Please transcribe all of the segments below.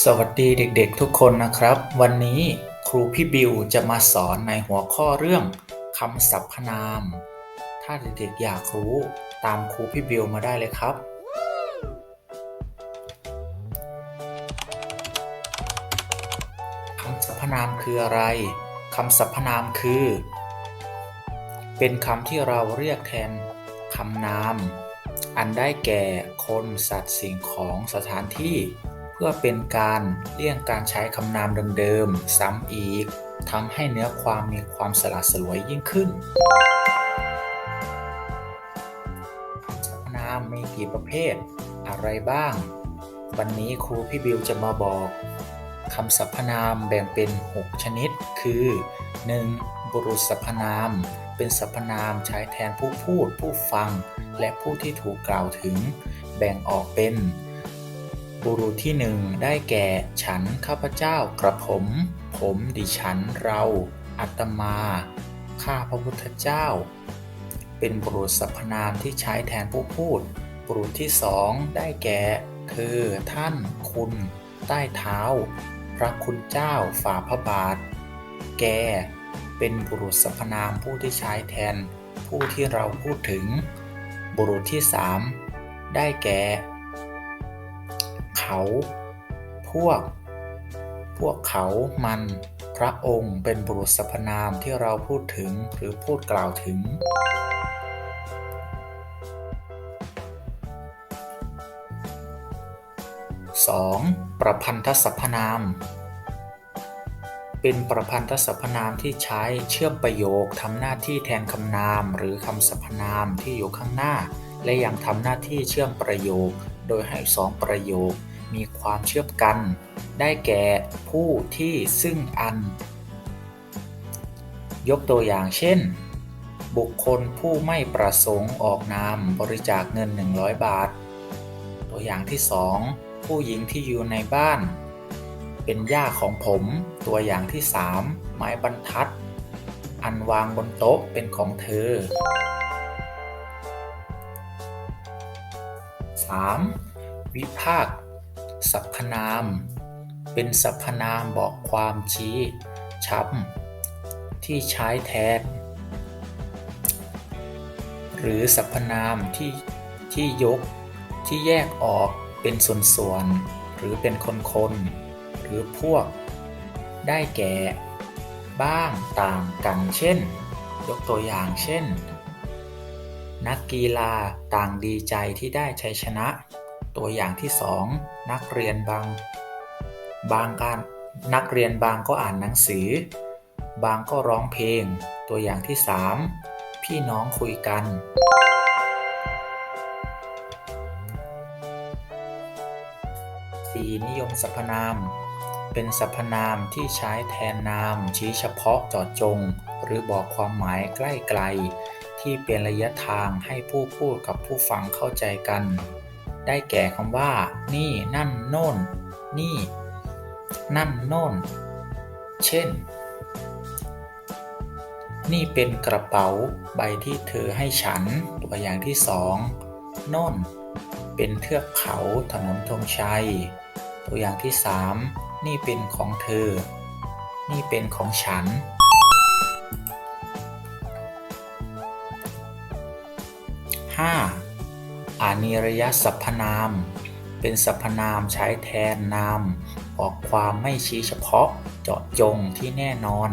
สวัสดีเด็กๆทุกคนนะครับ วันนี้ครูพี่บิวจะมาสอนในหัวข้อเรื่องคำสรรพนาม ถ้าเด็กๆอยากรู้ตามครูพี่บิวมาได้เลยครับ คำสรรพนามคืออะไรคำสรรพนามคือ เป็นคำที่เราเรียกแทนคำนาม อันได้แก่คนสัตว์สิ่งของสถานที่ พื่อเป็นการเลี่ยงการใช้คำนามเดิมๆ ซ้ำอีกทำให้เนื้อความมีความสละสลวยยิ่งขึ้นสรรพนามมีกี่ประเภท อะไรบ้าง วันนี้ครูพี่บิวจะมาบอกคำสรรพนามแบ่งเป็น 6 ชนิด คือ 1. บุรุษสรรพนาม เป็นสรรพนามใช้แทนผู้พูด ผู้ฟัง และผู้ที่ถูกกล่าวถึง แบ่งออกเป็น บุรุษที่หนึ่งได้แก่ฉันข้าพเจ้ากระผม ผมดิฉันเราอัตมา ข้าพระพุทธเจ้า เป็นบุรุษสรรพนามที่ใช้แทนผู้พูด บุรุษที่สองได้แก่เธอท่าน คุณ ใต้เท้า พระคุณเจ้าฝ่าพระบาท แก เป็นบุรุษสรรพนามผู้ที่ใช้แทน ผู้ที่เราพูดถึง บุรุษที่สามได้แก่ เขาพวก พวกเขามัน พระองค์เป็นบุรุษสรรพนามที่เราพูดถึงหรือพูดกล่าวถึง 2. ประพันธสรรพนาม เป็นประพันธสรรพนามที่ใช้เชื่อมประโยคทำหน้าที่แทนคำนามหรือคำสรรพนามที่อยู่ข้างหน้า และยังทำหน้าที่เชื่อมประโยค โดยให้สองประโยค มีความเชื่อมกัน ได้แก่ผู้ที่ซึ่งอัน ยกตัวอย่างเช่น บุคคลผู้ไม่ประสงค์ออกนามบริจาคเงิน 100 บาท ตัวอย่างที่ 2 ผู้หญิงที่อยู่ในบ้าน เป็นย่าของผม ตัวอย่างที่ 3 ไม้บรรทัด อันวางบนโต๊ะเป็นของเธอ 3. วิพากษ์ สรรพนาม เป็นสรรพนามบอกความชี้ช้ำที่ใช้แทน หรือสรรพนามที่ที่ยกที่แยกออกเป็นส่วนๆหรือเป็นคนๆหรือพวก ได้แก่ บ้างต่างกันเช่น ยกตัวอย่างเช่น นักกีฬาต่างดีใจที่ได้ชัยชนะ ตัวอย่างที่สองนักเรียนบาง บางการนักเรียนบางก็อ่านหนังสือ บางก็ร้องเพลง ตัวอย่างที่สามพี่น้องคุยกัน 4. นิยมสรรพนาม เป็นสรรพนามที่ใช้แทนนาม ชี้เฉพาะเจาะจง หรือบอกความหมายใกล้ไกล ที่เป็นระยะทางให้ผู้พูดกับผู้ฟังเข้าใจกัน ได้แก่คำว่า นี่นั่นโน่น นี่ นั่นโน่น เช่น นี่เป็นกระเป๋าใบที่เธอให้ฉัน ตัวอย่างที่สองโน่น เป็นเทือกเขาถนนธงชัย ตัวอย่างที่สามนี่เป็นของเธอ นี่เป็นของฉัน 5. อานิรยสรรพนาม เป็นสรรพนามใช้แทนนาม ออกความไม่ชี้เฉพาะเจาะจงที่แน่นอน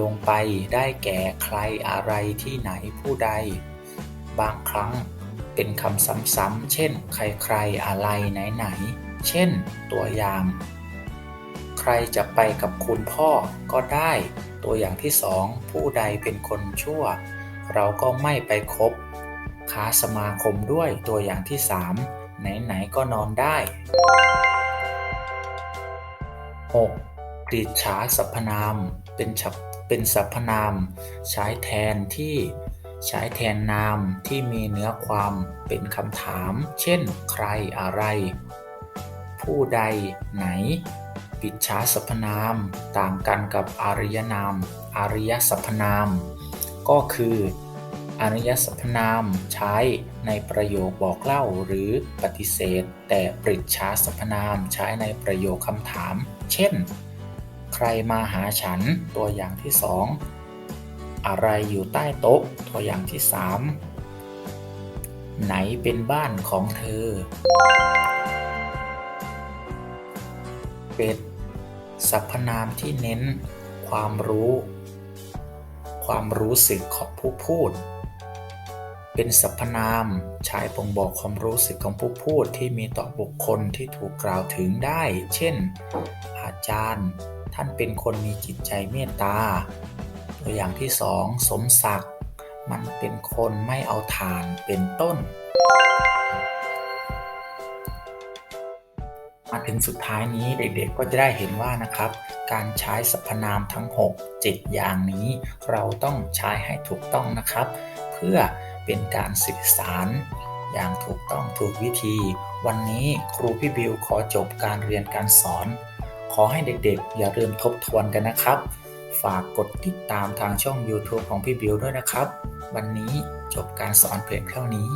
ลงไปได้แก่ใครอะไรที่ไหนผู้ใด บางครั้งเป็นคำซ้ำๆเช่น ใครๆอะไรไหนๆเช่น ตัวอย่าง ใครจะไปกับคุณพ่อก็ได้ ตัวอย่างที่สองผู้ใดเป็นคนชั่ว เราก็ไม่ไปคบ ค้าสมาคมด้วยตัวอย่างที่สามไหน ๆ ก็นอนได้ 6. กริชาสรรพนามเป็นฉับเป็นสรรพนาม ใช้แทนที่ใช้แทนนามที่มีเนื้อความเป็นคำถาม เช่น ใครอะไร ผู้ใดไหน ปิดชาสรรพนาม ต่างกันกับอารยนาม อารยสรรพนาม ก็คือ อนุญสรรพนามใช้ในประโยคบอกเล่าหรือปฏิเสธ แต่ปริชาสรรพนามใช้ในประโยคคำถาม เช่น ใครมาหาฉันตัวอย่างที่สองอะไรอยู่ใต้โต๊ะตัวอย่างที่สามไหนเป็นบ้านของเธอ เป็ดสรรพนามที่เน้นความรู้ ความรู้สึกของผู้พูด เป็นสรรพนามใช้บ่งบอกความรู้สึกของผู้พูดที่มีต่อบุคคลที่ถูกกล่าวถึงได้ เช่น อาจารย์ ท่านเป็นคนมีจิตใจเมตตา ตัวอย่างที่สองสมศักดิ์ มันเป็นคนไม่เอาทานเป็นต้น มาถึงสุดท้ายนี้เด็กๆก็จะได้เห็นว่านะครับ การใช้สรรพนามทั้ง 6 7 อย่างนี้ เราต้องใช้ให้ถูกต้องนะครับ เพื่อ เป็นการสื่อสารอย่างถูกต้องถูกวิธี วันนี้ครูพี่บิวขอจบการเรียนการสอน ขอให้เด็กๆ อย่าลืมทบทวนกันนะครับ ฝากกดติดตามทางช่อง YouTube ของพี่บิวด้วยนะครับ วันนี้จบการสอนเพียงเท่านี้